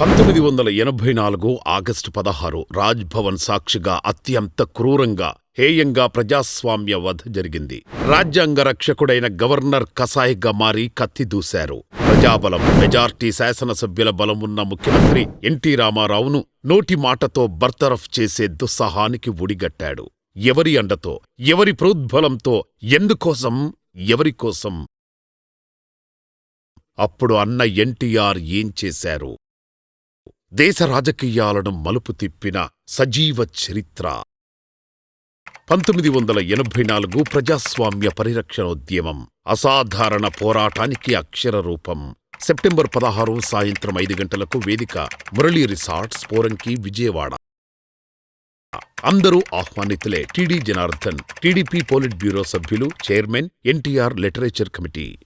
పంతొమ్మిది వందల ఎనభై నాలుగు ఆగస్టు పదహారు రాజ్భవన్ సాక్షిగా అత్యంత క్రూరంగా హేయంగా ప్రజాస్వామ్య వధ జరిగింది. రాజ్యాంగ రక్షకుడైన గవర్నర్ కసాయిగా మారి కత్తి దూశారు. ప్రజాబలం మెజార్టీ శాసనసభ్యుల బలం ముఖ్యమంత్రి ఎన్టీ రామారావును నోటి మాటతో బర్తరఫ్ చేసే దుస్సాహానికి ఒడిగట్టాడు. ఎవరి అండతో ఎవరి ప్రోద్బలంతో ఎందుకోసం ఎవరికోసం అప్పుడు అన్న ఎన్టీఆర్ ఏం చేశారు? దేశ రాజకీయాలను మలుపు తిప్పిన సజీవ చరిత్ర. పంతొమ్మిది వందల ఎనభై నాలుగు ప్రజాస్వామ్య పరిరక్షణోద్యమం అసాధారణ పోరాటానికి అక్షర రూపం. సెప్టెంబర్ పదహారు సాయంత్రం ఐదు గంటలకు వేదిక మురళీ రిసార్ట్స్ పోరంకి విజయవాడ. అందరూ ఆహ్వానితులే TD Janardhan TDP politburo సభ్యులు చైర్మన్ ఎన్టీఆర్ లిటరేచర్ కమిటీ.